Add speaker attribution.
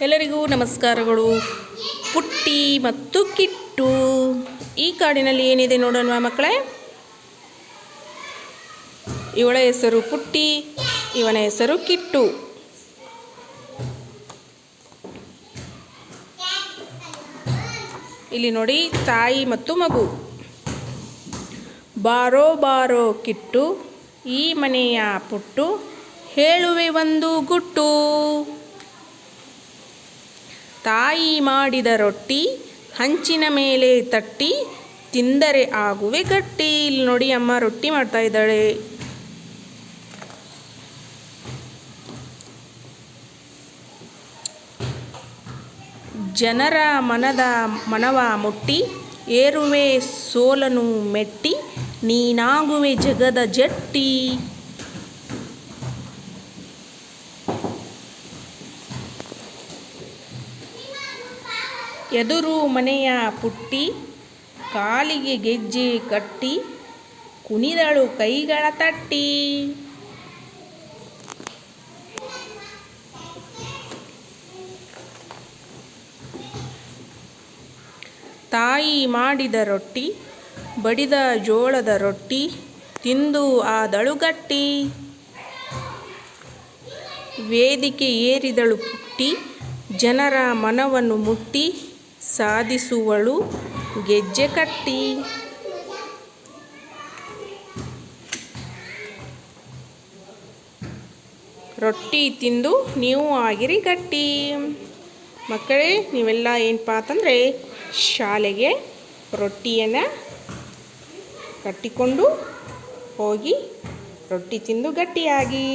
Speaker 1: ಎಲ್ಲರಿಗೂ ನಮಸ್ಕಾರಗಳು. ಪುಟ್ಟಿ ಮತ್ತು ಕಿಟ್ಟು. ಈ ಕಾಡಿನಲ್ಲಿ ಏನಿದೆ ನೋಡೋಣ ಮಕ್ಕಳೇ? ಇವಳ ಹೆಸರು ಪುಟ್ಟಿ, ಇವನ ಹೆಸರು ಕಿಟ್ಟು. ಇಲ್ಲಿ ನೋಡಿ, ತಾಯಿ ಮತ್ತು ಮಗು. ಬಾರೋ ಬಾರೋ ಕಿಟ್ಟು, ಈ ಮನೆಯ ಪುಟ್ಟು, ಹೇಳುವೆ ಒಂದು ಗುಟ್ಟು. ತಾಯಿ ಮಾಡಿದ ರೊಟ್ಟಿ ಹಂಚಿನ ಮೇಲೆ ತಟ್ಟಿ ತಿಂದರೆ ಆಗುವೆ ಗಟ್ಟಿ. ಇಲ್ಲಿ ನೋಡಿ ಅಮ್ಮ ರೊಟ್ಟಿ ಮಾಡ್ತಾ ಇದ್ದಾಳೆ. ಜನರ ಮನದ ಮನವ ಮುಟ್ಟಿ, ಏರುವೆ ಸೋಲನು ಮೆಟ್ಟಿ, ನೀನಾಗುವೆ ಜಗದ ಜಟ್ಟಿ. ಎದುರು ಮನೆಯ ಪುಟ್ಟಿ, ಕಾಲಿಗೆ ಗೆಜ್ಜೆ ಕಟ್ಟಿ, ಕುಣಿದಳು ಕೈಗಳ ತಟ್ಟಿ. ತಾಯಿ ಮಾಡಿದ ರೊಟ್ಟಿ, ಬಡಿದ ಜೋಳದ ರೊಟ್ಟಿ, ತಿಂದು ಆದಳು ಗಟ್ಟಿ ವೇದಿಕೆ ಏರಿದಳು ಪುಟ್ಟಿ, ಜನರ ಮನವನ್ನು ಮುಟ್ಟಿ ಸಾಧಿಸುವಳು ಗೆಜ್ಜೆ ಕಟ್ಟಿ. ರೊಟ್ಟಿ ತಿಂದು ನೀವು ಆಗಿರಿ ಗಟ್ಟಿ. ಮಕ್ಕಳೇ, ನೀವೆಲ್ಲ ಏನಪ್ಪ ಅಂತಂದರೆ ಶಾಲೆಗೆ ರೊಟ್ಟಿಯನ್ನು ಕಟ್ಟಿಕೊಂಡು ಹೋಗಿ ರೊಟ್ಟಿ ತಿಂದು ಗಟ್ಟಿಯಾಗಿ.